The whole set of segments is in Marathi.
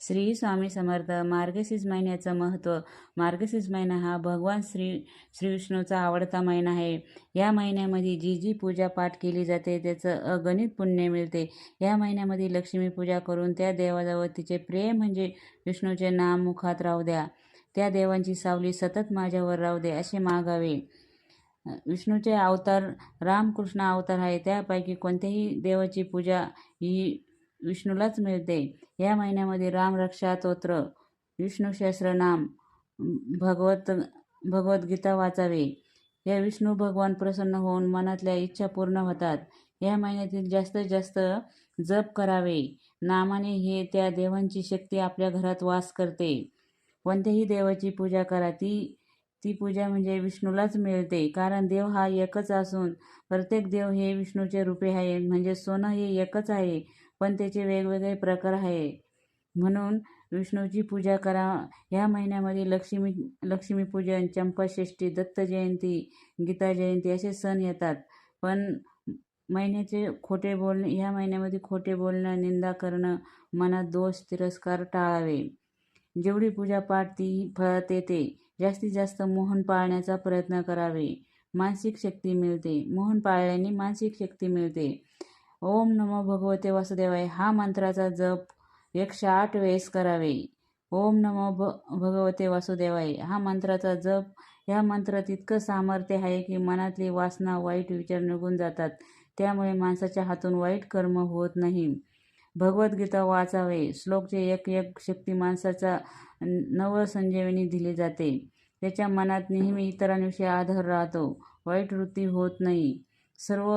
श्री स्वामी समर्थ. मार्गशीर्ष महिन्याचं महत्त्व. मार्गशीर्ष महिना हा भगवान श्री श्रीविष्णूचा आवडता महिना आहे. या महिन्यामध्ये जी जी पूजा पाठ केली जाते त्याचं अगणित पुण्य मिळते. या महिन्यामध्ये लक्ष्मी पूजा करून त्या देवाजवळ तिचे प्रेम म्हणजे विष्णूचे नाम मुखात राहू द्या. त्या देवांची सावली सतत माझ्यावर राहू दे असे मागावे. विष्णूचे अवतार रामकृष्ण अवतार आहे. त्यापैकी कोणत्याही देवाची पूजा ही विष्णूलाच मिळते. या महिन्यामध्ये रामरक्षातोत्र विष्णू सहस्रनाम भगवत भगवद्गीता वाचावे. या विष्णू भगवान प्रसन्न होऊन मनातल्या इच्छा पूर्ण होतात. या महिन्यातील जास्तीत जास्त जप करावे. नामाने हे त्या देवांची शक्ती आपल्या घरात वास करते. कोणत्याही देवाची पूजा करा. ती ती पूजा म्हणजे विष्णूलाच मिळते. कारण देव हा एकच असून प्रत्येक देव हे विष्णूचे रूपे आहे. म्हणजे सोनं हे एकच आहे. पण त्याचे वेगवेगळे प्रकार आहे. म्हणून विष्णूची पूजा करा. ह्या महिन्यामध्ये लक्ष्मी लक्ष्मीपूजन चंपाषष्ठी दत्त जयंती गीता जयंती असे सण येतात. पण महिन्याचे खोटे बोलणे ह्या महिन्यामध्ये खोटे बोलणं निंदा करणं मनात दोष तिरस्कार टाळावे. जेवढी पूजा पाठ ती फळत येते जास्तीत जास्त मोहन पाळण्याचा प्रयत्न करावे. मानसिक शक्ती मिळते. मोहन पाळल्याने मानसिक शक्ती मिळते. ओम नमो भगवते वासुदेवाय. हा मंत्राचा जप एकशे आठ वेळेस करावे. ओम नमो भ भगवते वासुदेवाय. हा मंत्राचा जप ह्या मंत्रात इतकं सामर्थ्य आहे की मनातली वासना वाईट विचार निघून जातात. त्यामुळे माणसाच्या हातून वाईट कर्म होत नाही. भगवद्गीता वाचावे. श्लोकचे एक एक शक्ती माणसाचा नवसंजीवनी दिली जाते. त्याच्या मनात नेहमी इतरांविषयी आदर राहतो. वाईट वृत्ती होत नाही. सर्व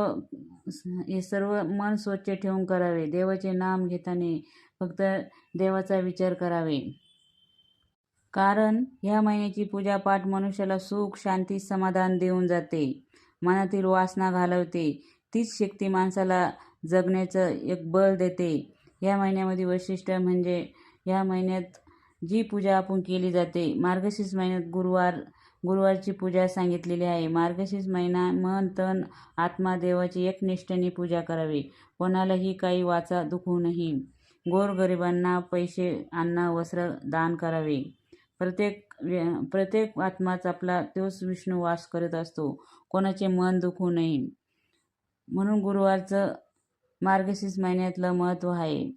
हे सर्व मन स्वच्छ ठेवून करावे. देवाचे नाम घेताना फक्त देवाचा विचार करावे. कारण ह्या महिन्याची पूजापाठ मनुष्याला सुख शांती समाधान देऊन जाते. मनातील वासना घालवते. तीच शक्ती माणसाला जगण्याचं एक बळ देते. या महिन्यामध्ये वैशिष्ट्य म्हणजे या महिन्यात जी पूजा आपण केली जाते मार्गशीर्ष महिन्यात गुरुवार गुरुवारची पूजा सांगितलेली आहे. मार्गशीर्ष महिना मन तन आत्मा देवाची एकनिष्ठेने पूजा करावी. कोणालाही काही वाचा दुखू नाही गोरगरिबांना पैसे अन्न वस्त्र दान करावे. प्रत्येक प्रत्येक आत्माच आपला तोच विष्णू वास करत असतो. कोणाचे मन दुखू नये. म्हणून गुरुवारचं मार्गशीर्ष महिन्यातलं महत्त्व आहे.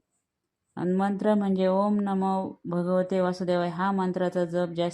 आणि मंत्र म्हणजे ओम नमो भगवते वासुदेवाय. हा मंत्राचा जप जास्त